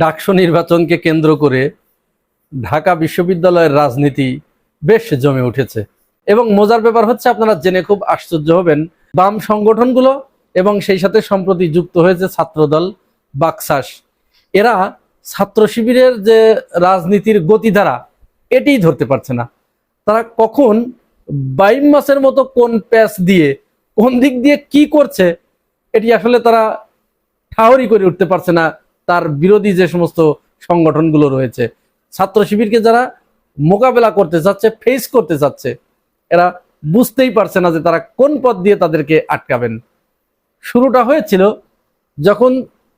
ডাকসু নির্বাচনকে কেন্দ্র করে ঢাকা বিশ্ববিদ্যালয়ের রাজনীতি বেশ জমে উঠেছে। এবং মজার ব্যাপার হচ্ছে আপনারা জেনে খুব আশ্চর্য হবেন, বাম সংগঠনগুলো এবং সেই সাথে সম্প্রতি যুক্ত হয়েছে ছাত্রদল বাকসাস। এরা ছাত্র শিবিরের যে রাজনীতির গতিধারা, এটিই ধরতে পারছে না। তারা কখন বাইম মাসের মতো কোন প্যাচ দিয়ে, কোন দিক দিয়ে কি করছে, এটি আসলে তারা ঠাহরি করে উঠতে পারছে না। তার বিরোধী যে সমস্ত সংগঠনগুলো রয়েছে, ছাত্র শিবিরকে যারা মোকাবেলা করতে চাচ্ছে ফেস করতে চাচ্ছে, এরা বুঝতেই পারছে না যে তারা কোন পথ দিয়ে তাদেরকে আটকাবেন। শুরুটা হয়েছিল যখন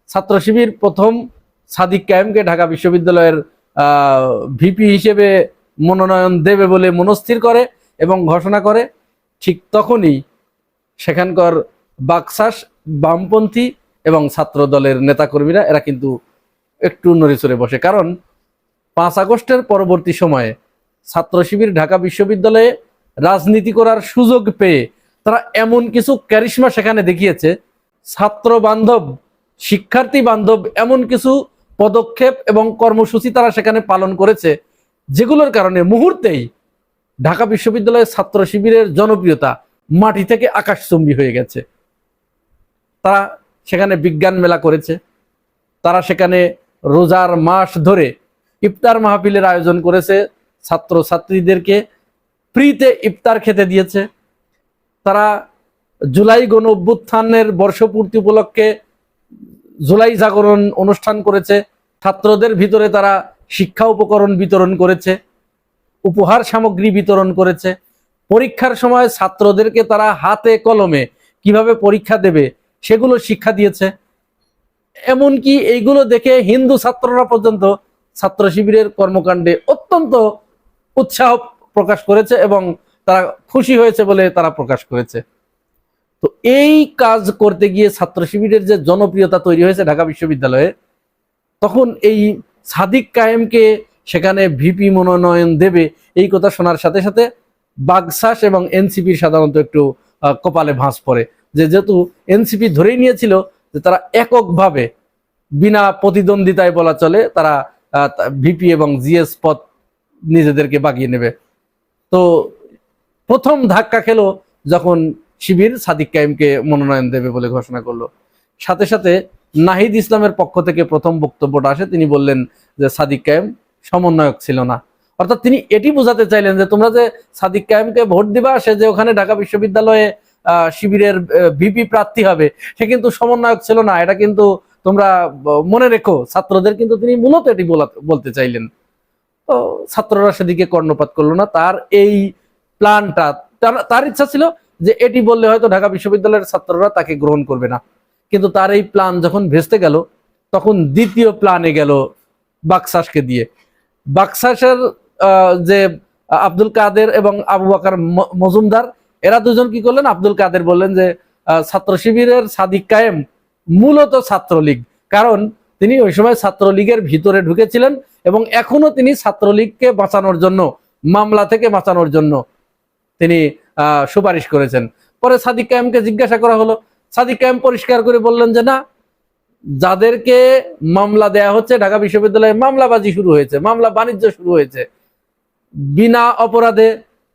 ছাত্র শিবির প্রথম সাদিক কায়েমকে ঢাকা বিশ্ববিদ্যালয়ের ভিপি হিসেবে মনোনয়ন দেবে বলে মনস্থির করে এবং ঘোষণা করে, ঠিক তখনই সেখানকার বাকসাস বামপন্থী এবং ছাত্র দলের নেতাকর্মীরা, এরা কিন্তু একটু নড়িচড়ে বসে। কারণ পাঁচ আগস্টের পরবর্তী সময়ে ছাত্র শিবির ঢাকা বিশ্ববিদ্যালয়ে রাজনীতি করার সুযোগ পেয়ে তারা এমন কিছু ক্যারিশমা সেখানে দেখিয়েছে। ছাত্র বান্ধব, শিক্ষার্থী বান্ধব, এমন কিছু পদক্ষেপ এবং কর্মসূচি তারা সেখানে পালন করেছে, যেগুলোর কারণে মুহূর্তেই ঢাকা বিশ্ববিদ্যালয়ের ছাত্র শিবিরের জনপ্রিয়তা মাটি থেকে আকাশচুম্বী হয়ে গেছে। তারা সেখানে বিজ্ঞান মেলা করেছে। তারা সেখানে রোজার মাস ধরে ইফতার মাহফিলের আয়োজন করেছে। ছাত্র ছাত্রীদেরকে ফ্রিতে ইফতার খেতে দিয়েছে। তারা জুলাই গণ অভ্যুত্থানের বর্ষপূর্তি উপলক্ষে জুলাই জাগরণ অনুষ্ঠান করেছে। ছাত্রদের ভিতরে তারা শিক্ষা উপকরণ বিতরণ করেছে, উপহার সামগ্রী বিতরণ করেছে। পরীক্ষার সময় ছাত্রদেরকে তারা হাতে কলমে কীভাবে পরীক্ষা দেবে সেগুলো শিক্ষা দিয়েছে। এমনকি এইগুলো দেখে হিন্দু ছাত্ররা পর্যন্ত ছাত্র শিবিরের কর্মকাণ্ডে অত্যন্ত উৎসাহ প্রকাশ করেছে এবং তারা খুশি হয়েছে বলে তারা প্রকাশ করেছে। তো এই কাজ করতে গিয়ে ছাত্র শিবিরের যে জনপ্রিয়তা তৈরি হয়েছে ঢাকা বিশ্ববিদ্যালয়ে, তখন এই সাদিক কায়েমকে সেখানে ভিপি মনোনয়ন দেবে, এই কথা শোনার সাথে সাথে বাগসাস এবং এনসিপির সাধারণত একটু কপালে ভাঁজ পড়ে। যে যেহেতু এনসিপি ধরেই নিয়েছিল যে তারা এককভাবে বিনা প্রতিদ্বন্দ্বিতায় বলা চলে, তারা ভিপি এবং জিএস পদ নিজেদেরকে বাগিয়ে নেবে। তো প্রথম ধাক্কা খেলো যখন শিবির, সাদিক কাইমকে মনোনয়ন দেবে বলে ঘোষণা করল। সাথে সাথে নাহিদ ইসলামের পক্ষ থেকে প্রথম বক্তব্যটা আসে, তিনি বললেন যে সাদিক কায়েম সমন্বয়ক ছিল না। অর্থাৎ তিনি এটি বোঝাতে চাইলেন যে তোমরা যে সাদিক কায়েমকে ভোট দিবা, সে যে ওখানে ঢাকা বিশ্ববিদ্যালয়ে শিবিরের ভিপি প্রার্থী হবে। সে কিন্তু সমন্বয়ক ছিল না, এটা কিন্তু তোমরা মনে রেখো, ছাত্রদের কিন্তু তিনি মূলত এটি বলা- বলতে চাইলেন। তো ছাত্ররা সেদিকে কর্ণপাত করল না, তার এই প্ল্যানটা, তার- ইচ্ছা ছিল যে এটি বললে হয়তো ঢাকা বিশ্ববিদ্যালয়ের ছাত্ররা তাকে গ্রহণ করবে না। কিন্তু তার এই প্ল্যান যখন ভেস্তে গেল, তখন দ্বিতীয় প্ল্যানে গেল বাকসাসকে দিয়ে। বাকসাসের যে আব্দুল কাদের এবং আবু বাকার মজুমদার এরা দুজন কি করলেন? আব্দুল কাদের বললেন যে ছাত্র শিবিরের সাদিক কায়েম মূলত ছাত্রলীগ। কারণ তিনি ওই সময় ছাত্রলীগের ভিতরে ঢুকেছিলেন এবং এখনও তিনি ছাত্রলীগকে বাঁচানোর জন্য, মামলা থেকে বাঁচানোর জন্য তিনি সুপারিশ করেছেন। পরে সাদিক কায়েমকে জিজ্ঞাসা করা হলো। সাদিক কায়েম পরিষ্কার করে বললেন যে, না, যাদেরকে মামলা দেয়া হচ্ছে, ঢাকা বিশ্ববিদ্যালয়ে মামলাবাজি শুরু হয়েছে, মামলা বাণিজ্য শুরু হয়েছে। বিনা অপরাধে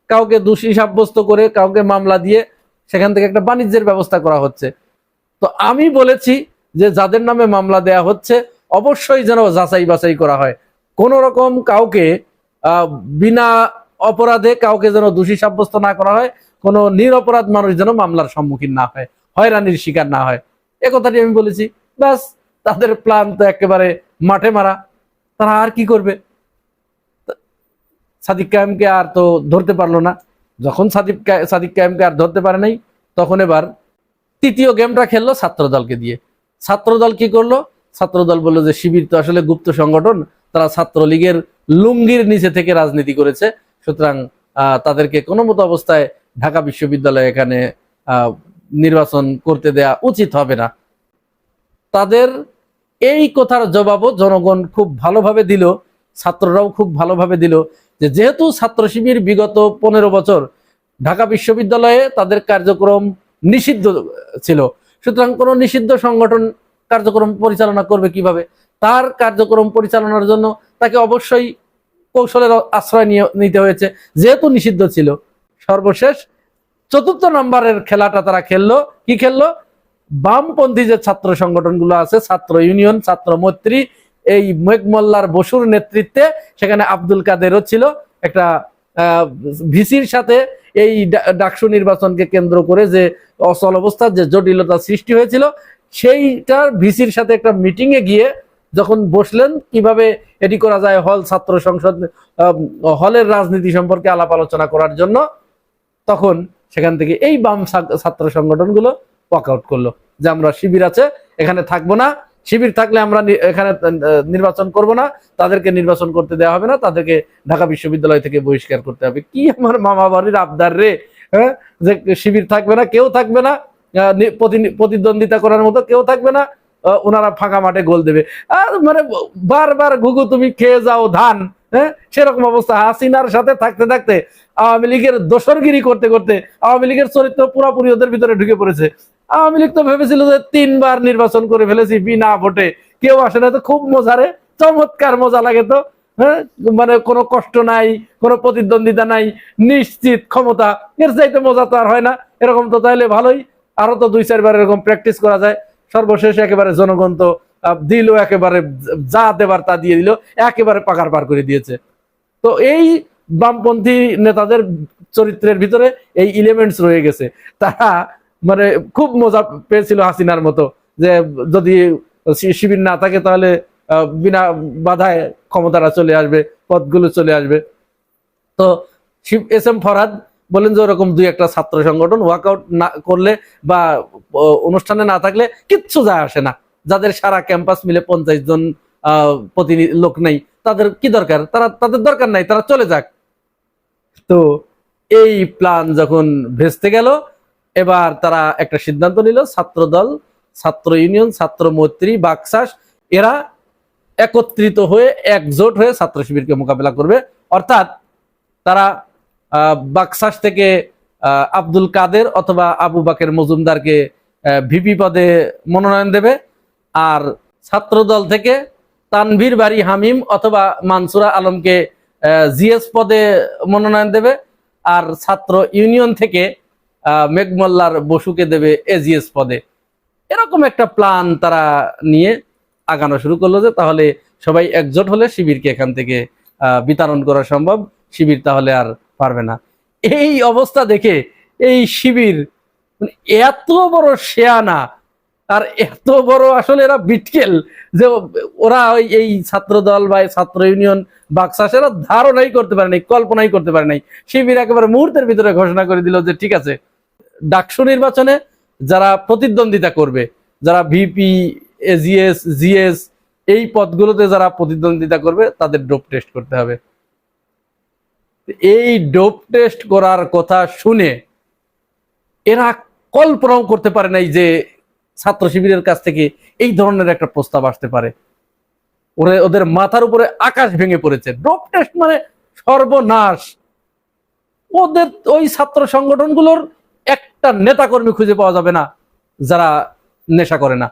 কাউকে দোষী সাব্যস্ত করে কাউকে মামলা দিয়ে সেখান থেকে একটা বাণিজ্যের ব্যবস্থা করা হচ্ছে। তো আমি বলেছি যে যাদের নামে মামলা দেয়া হচ্ছে, অবশ্যই যেন যাচাই বাছাই করা হয়। কোন রকম কাউকে বিনা অপরাধে কাউকে যেন দোষী সাব্যস্ত না করা হয়, কোনো নিরপরাধ মানুষ যেন মামলার সম্মুখীন না হয়, হয়রানির শিকার না হয়। এ কথাটি আমি বলেছি, ব্যাস, তাদের প্ল্যান তো একেবারে মাঠে মারা। তারা আর কি করবে? সাদিক কায়েমকে আর তো ধরতে পারল না। যখন সাদিক সাদিক কায়েমকে আর ধরতে পারে নাই, তখন এবার তৃতীয় গেমটা খেললো ছাত্র দলকে দিয়ে। ছাত্র দল কি করল? ছাত্র দল বলল যে, শিবির তো আসলে গুপ্ত সংগঠন, তারা ছাত্রলীগের লুঙ্গির নিচে থেকে রাজনীতি করেছে। সুতরাং তাদেরকে কোনো মতো অবস্থায় ঢাকা বিশ্ববিদ্যালয়ে এখানে নির্বাচন করতে দেয়া উচিত হবে না। তাদের এই কথার জবাবও জনগণ খুব ভালোভাবে দিল, ছাত্ররাও খুব ভালোভাবে দিল। যে যেহেতু ছাত্র শিবির বিগত পনেরো বছর ঢাকা বিশ্ববিদ্যালয়ে তাদের কার্যক্রম নিষিদ্ধ ছিল, সুতরাং কোনো নিষিদ্ধ সংগঠন কার্যক্রম পরিচালনা করবে কীভাবে? তার কার্যক্রম পরিচালনার জন্য তাকে অবশ্যই কৌশলের আশ্রয় নিয়ে নিতে হয়েছে, যেহেতু নিষিদ্ধ ছিল। সর্বশেষ চতুর্থ নম্বরের খেলাটা তারা খেললো, কি খেললো? বামপন্থী যে ছাত্র সংগঠনগুলো আছে, ছাত্র ইউনিয়ন, ছাত্র মৈত্রী এই মেঘমল্লার বসুর নেতৃত্বে সেখানে আব্দুল কাদেরও ছিল। একটা ভিসির সাথে এই ডাকসু নির্বাচনকে কেন্দ্র করে যে অচল অবস্থার যে জটিলতা সৃষ্টি হয়েছিল, সেইটার ভিসির সাথে একটা মিটিং এ গিয়ে যখন বসলেন, কীভাবে এটি করা যায় হল ছাত্র সংসদ হলের রাজনীতি সম্পর্কে আলাপ আলোচনা করার জন্য, তখন সেখান থেকে এই বাম ছাত্র সংগঠনগুলো ওয়াক আউট করল। যে আমরা শিবির আছে, এখানে থাকব না। শিবির থাকলে আমরা এখানে নির্বাচন করব না, তাদেরকে নির্বাচন করতে দেওয়া হবে না, তাদেরকে ঢাকা বিশ্ববিদ্যালয় থেকে বহিষ্কার করতে হবে। কি আমার মামা বাড়ির আবদার রে হ্যাঁ? যে শিবির থাকবে না, কেউ থাকবে না প্রতিদ্বন্দ্বিতা করার মতো কেউ থাকবে না ওনারা ফাঁকা মাঠে গোল দেবে। আর মানে বারবার ঘুঘু, তুমি খেয়ে যাও ধান হ্যাঁ? সেরকম অবস্থা। হাসিনার সাথে থাকতে থাকতে আওয়ামী লীগের দোসরগিরি করতে করতে আওয়ামী লীগের চরিত্র পুরাপুরি ওদের ভিতরে ঢুকে পড়েছে। আওয়ামী লীগ তো ভেবেছিল যে তিনবার নির্বাচন করে ফেলেছি বিনা ভোটে। কেউ আসে না, তো খুব মজা রে। চমৎকার মজা লাগে তো। হ্যাঁ? মানে কোনো কষ্ট নাই, কোনো প্রতিদ্বন্দ্বিতা নাই, নিশ্চিত ক্ষমতা। এর চাইতে মজা তো আর হয় না। এরকম তো তাহলে ভালোই। আরও তো দুই, চারবার এরকম প্র্যাকটিস করা যায়। সর্বশেষ একেবারে জনগণ তো দিল, একেবারে যা দেবার তা দিয়ে দিল। একেবারে পাকার পার করে দিয়েছে। তো এই বামপন্থী নেতাদের চরিত্রের ভিতরে এই ইলিমেন্টস রয়ে গেছে। তারা মানে খুব মজা পেয়েছিল হাসিনার মতো যে যদি শিবির না থাকে তাহলে বিনা বাধায় ক্ষমতারা চলে আসবে পদগুলো চলে আসবে। তো এস এম ফরাদ বলেন যে ওরকম দুই একটা ছাত্র সংগঠন ওয়ার্কআউট না করলে বা অনুষ্ঠানে না থাকলে কিচ্ছু যায় আসে না। যাদের সারা ক্যাম্পাস মিলে পঞ্চাশ জন প্রতিনিধি লোক নেই, তাদের কি দরকার? তারা, তাদের দরকার নাই, তারা চলে যাক। তো এই প্ল্যান যখন ভেস্তে গেল এবার তারা একটা সিদ্ধান্ত নিল ছাত্র দল ছাত্র ইউনিয়ন ছাত্র মৈত্রী বাকশাস এরা একত্রিত হয়ে একজোট হয়ে ছাত্র শিবিরকে মোকাবেলা করবে। অর্থাৎ তারা আহ, বাকশাস থেকে আব্দুল কাদের অথবা আবু বাকের মজুমদারকে ভিপি পদে মনোনয়ন দেবে। আর ছাত্র দল থেকে তানভীর বাড়ি হামিম অথবা মানসুরা আলমকে জিএস পদে মনোনয়ন দেবে। আর ছাত্র ইউনিয়ন থেকে মেঘমল্লার বসুকে দেবে এজিএস পদে। এরকম একটা প্ল্যান তারা নিয়ে আগানো শুরু করল যে তাহলে সবাই একজোট হলে শিবিরকে এখান থেকে বিতরণ করা সম্ভব। শিবির তাহলে আর পারবে না। এই অবস্থা দেখে এই শিবির মানে এত বড় শেয়ানা, আর এত বড় আসলে এরা বিটকেল যে ওরা ওই এই ছাত্র দল বা ছাত্র ইউনিয়ন বাক্সাস এরা ধারণাই করতে পারে নাই, কল্পনাই করতে পারে নাই। শিবির একেবারে মুহূর্তের ভিতরে ঘোষণা করে দিল যে ঠিক আছে ডাকসু নির্বাচনে যারা প্রতিদ্বন্দ্বিতা করবে, যারা ভিপি এজিএস জিএস এই পদগুলোতে যারা প্রতিদ্বন্দ্বিতা করবে, তাদের ডোপ টেস্ট করতে হবে। এই ডোপ টেস্ট করার কথা শুনে এরা কল্পনাও করতে পারে নাই যে ছাত্র শিবিরের কাছ থেকে এই ধরনের একটা প্রস্তাব আসতে পারে। ওরে, ওদের মাথার উপরে আকাশ ভেঙে পড়েছে। ডোপ টেস্ট মানে সর্বনাশ। ওদের ওই ছাত্র সংগঠনগুলোর একটা নেতাকর্মী খুঁজে পাওয়া যাবে না, যারা নেশা করে না।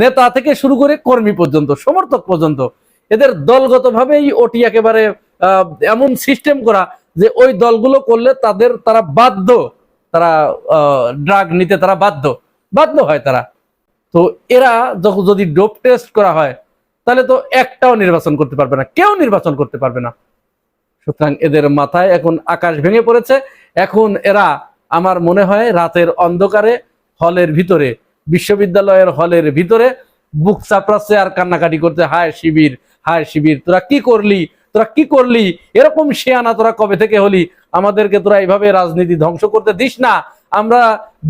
নেতা থেকে শুরু করে কর্মী পর্যন্ত, সমর্থক পর্যন্ত, এদের দলগতভাবেই ওটি একেবারে এমন সিস্টেম করা যে ওই দলগুলো করলে তাদের তারা বাধ্য, তারা ড্রাগ নিতে তারা বাধ্য বাধ্য হয় তারা। তো এরা যখন যদি ডোপ টেস্ট করা হয়, তাহলে তো একটাও নির্বাচন করতে পারবে না, কেউ নির্বাচন করতে পারবে না। সুতরাং এদের মাথায় এখন আকাশ ভেঙে পড়েছে, এখন এরা আমার মনে হয় রাতের অন্ধকারে, হলের ভিতরে, বিশ্ববিদ্যালয়ের হলের ভিতরে বুক চাপড়াচ্ছে আর কান্নাকাটি করতে হায় শিবির হায় শিবির, তোরা কি করলি, তোরা কি করলি, এরকম শেয়ানা তোরা কবে থেকে হলি, আমাদেরকে তোরা এইভাবে রাজনীতি ধ্বংস করতে দিস না। আমরা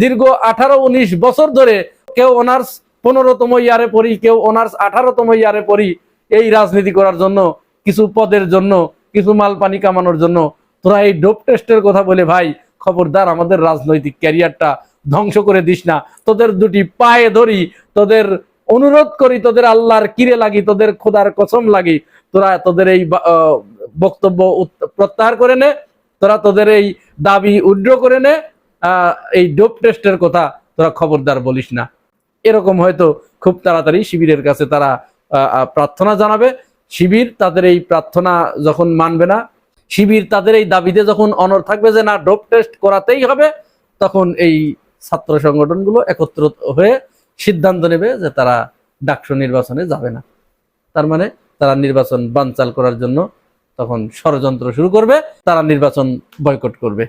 দীর্ঘ আঠারো উনিশ বছর ধরে কেউ অনার্স পনেরোতম ইয়ারে পড়ি, কেউ অনার্স আঠারোতম ইয়ারে পড়ি, এই রাজনীতি করার জন্য, কিছু পদের জন্য, কিছু মাল পানি কামানোর জন্য, তোরা এই ডোপ টেস্টের কথা বলে ভাই খবরদার, আমাদের রাজনৈতিক ক্যারিয়ারটা ধ্বংস করে দিস না। তোদের দুটি পায়ে ধরি, তোদের অনুরোধ করি, তোদের আল্লাহর কিরে লাগি, তোদের খোদার কসম লাগি। তোরা তোদের এই বক্তব্য প্রত্যাহার করে নে, তোরা তোদের এই দাবি উড্র করে নে এই ডোপ টেস্টের কথা তোরা খবরদার বলিস না। এরকম হয়তো খুব তাড়াতাড়ি শিবিরের কাছে তারা প্রার্থনা জানাবে। শিবির তাদের এই প্রার্থনা যখন মানবে না শিবির তাদের এই দাবিতে যখন অনর থাকবে যে না, ডোপ টেস্ট করাতেই হবে, তখন এই ছাত্র সংগঠনগুলো একত্র হয়ে সিদ্ধান্ত নেবে যে তারা ডাকসু নির্বাচনে যাবে না। তার মানে তারা নির্বাচন বানচাল করার জন্য তখন ষড়যন্ত্র শুরু করবে, তারা নির্বাচন বয়কট করবে।